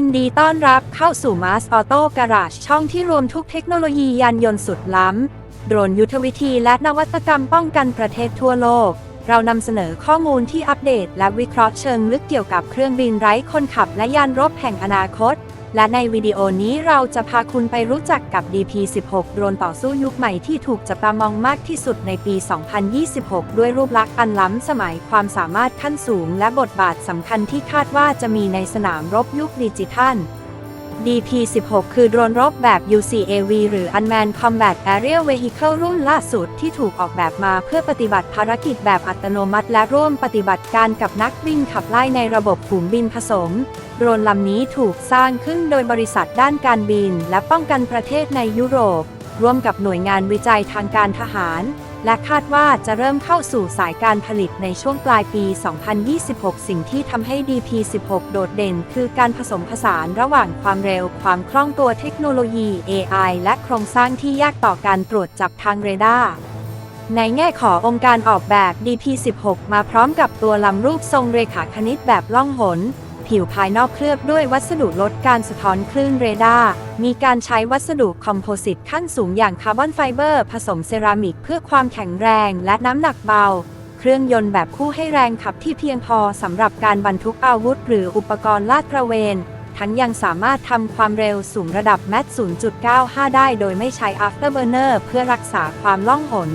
ยินดีต้อนรับเข้าสู่ Mars Auto Garage ช่องที่รวมทุกเทคโนโลยียานยนต์สุดล้ำ โดรนยุทธวิธีและนวัตกรรมป้องกันประเทศทั่วโลก เรานำเสนอข้อมูลที่อัปเดตและวิเคราะห์เชิงลึกเกี่ยวกับเครื่องบินไร้คนขับและยานรบแห่งอนาคต และในวิดีโอนี้เราจะพาคุณไปรู้จักกับ DP-16 โดรนต่อสู้ยุคใหม่ที่ถูกจับตามองมากที่สุดในปี 2026 ด้วยรูปลักษณ์อันล้ำสมัยความสามารถขั้นสูง และบทบาทสำคัญที่คาดว่าจะมีในสนามรบยุคดิจิทัล DP-16 คือโดรนรบแบบ UCAV หรือ Unmanned Combat Aerial Vehicle รุ่นล่าสุดที่ถูกออกแบบมาเพื่อปฏิบัติภารกิจแบบอัตโนมัติ และร่วมปฏิบัติการกับนักบินขับไล่ในระบบฝูงบินผสม โดรนลำนี้ถูกสร้างขึ้นโดยบริษัทด้านการบิน และป้องกันประเทศในยุโรป ร่วมกับหน่วยงานวิจัยทางการทหาร และคาดว่าจะเริ่มเข้าสู่สายการผลิตในช่วงปลายปี 2026 สิ่งที่ทำให้ DP16 โดดเด่น คือการผสมผสานระหว่างความเร็ว ความคล่องตัวเทคโนโลยี AI และโครงสร้างที่ยากต่อการตรวจจับทางเรดาร์ในแง่ขององค์การออกแบบ DP16 มาพร้อมกับตัวลำรูปทรงเรขาคณิตแบบล่องหน ผิวภายนอกเคลือบด้วยวัสดุลดการสะท้อนคลื่นเรดาร์ มีการใช้วัสดุคอมโพสิตขั้นสูงอย่างคาร์บอนไฟเบอร์ผสมเซรามิกเพื่อความแข็งแรงและน้ำหนักเบา เครื่องยนต์แบบคู่ให้แรงขับที่เพียงพอสำหรับการบรรทุกอาวุธหรืออุปกรณ์ลาดตระเวน ทั้งยังสามารถทำความเร็วสูงระดับแมท 0.95 ได้โดยไม่ใช้ afterburner เพื่อรักษาความล่องหน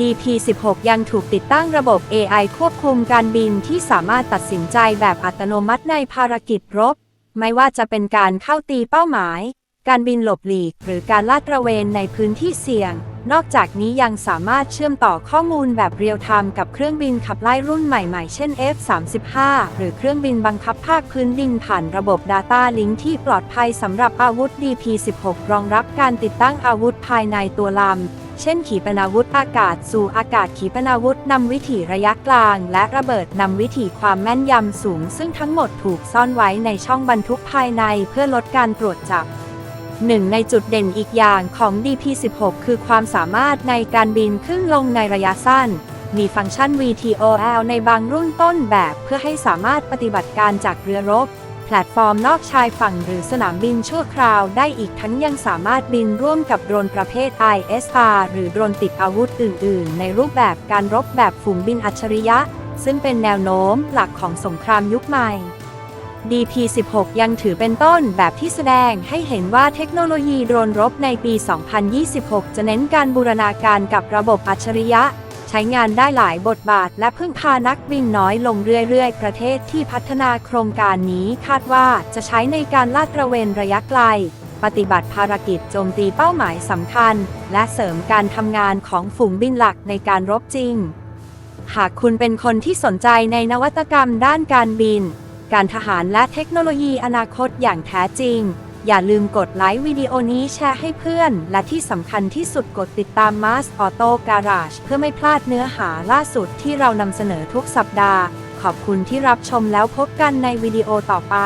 DP16 ยังถูกติดตั้งระบบ AI ควบคุมการบินที่สามารถตัดสินใจแบบอัตโนมัติในภารกิจรบ ไม่ว่าจะเป็นการเข้าตีเป้าหมาย การบินหลบหลีก หรือการลาดตระเวนในพื้นที่เสี่ยง นอกจากนี้ยังสามารถเชื่อมต่อข้อมูลแบบเรียลไทม์กับเครื่องบินขับไล่รุ่นใหม่ๆ เช่น F-35 หรือเครื่องบินบังคับภาคพื้นดินผ่านระบบ Data Link ที่ปลอดภัยสำหรับอาวุธ DP16 รองรับการติดตั้งอาวุธภายในตัวลำ เช่นขีปนาวุธอากาศสู่อากาศขีปนาวุธนำวิถีระยะกลาง และระเบิดนำวิถีความแม่นยำสูง ซึ่งทั้งหมดถูกซ่อนไว้ในช่องบรรทุกภายในเพื่อลดการตรวจจับหนึ่งในจุดเด่นอีกอย่างของ DP16 คือความสามารถในการบินขึ้นลงในระยะสั้น มีฟังก์ชัน VTOL ในบางรุ่นต้นแบบเพื่อให้สามารถปฏิบัติการจากเรือรบ แพลตฟอร์มนอกชายฝั่งหรือสนามบินชั่วคราวได้อีกทั้งยังสามารถบินร่วมกับโดรนประเภท ISR หรือโดรนติดอาวุธอื่น ๆ ในรูปแบบการรบแบบฝูงบินอัจฉริยะ ซึ่งเป็นแนวโน้มหลักของสงครามยุคใหม่ DP16 ยังถือเป็นต้นแบบที่แสดงให้เห็นว่าเทคโนโลยีโดรนรบในปี 2026 จะเน้นการบูรณาการกับระบบอัจฉริยะ ใช้งานได้หลายบทบาท และพึ่งพานักบินน้อยลงเรื่อยๆ ประเทศที่พัฒนาโครงการนี้คาดว่าจะใช้ในการลาดตระเวนระยะไกล ปฏิบัติภารกิจโจมตีเป้าหมายสำคัญ และเสริมการทำงานของฝูงบินหลักในการรบจริง หากคุณเป็นคนที่สนใจในนวัตกรรมด้านการบิน การทหารและเทคโนโลยีอนาคตอย่างแท้จริง อย่าลืมกดไลค์วิดีโอนี้แชร์ให้เพื่อน และที่สำคัญที่สุดกดติดตาม Mars Auto Garage เพื่อไม่พลาดเนื้อหาล่าสุดที่เรานำเสนอทุกสัปดาห์ ขอบคุณที่รับชมแล้วพบกันในวิดีโอต่อไป